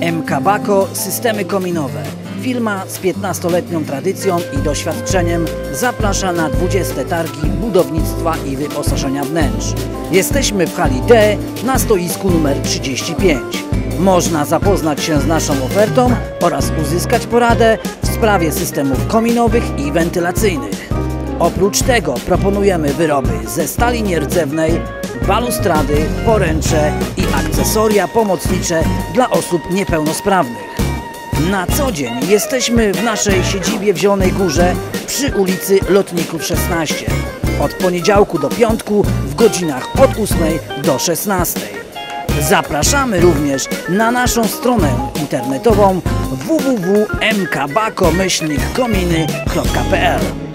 MK Systemy Kominowe. Firma z 15-letnią tradycją i doświadczeniem zaprasza na 20 targi budownictwa i wyposażenia wnętrz. Jesteśmy w hali D na stoisku numer 35. Można zapoznać się z naszą ofertą oraz uzyskać poradę w sprawie systemów kominowych i wentylacyjnych. Oprócz tego proponujemy wyroby ze stali nierdzewnej, balustrady, poręcze i akcesoria pomocnicze dla osób niepełnosprawnych. Na co dzień jesteśmy w naszej siedzibie w Zielonej Górze przy ulicy Lotników 16. Od poniedziałku do piątku w godzinach od 8 do 16. Zapraszamy również na naszą stronę internetową www.mkbako-kominy.pl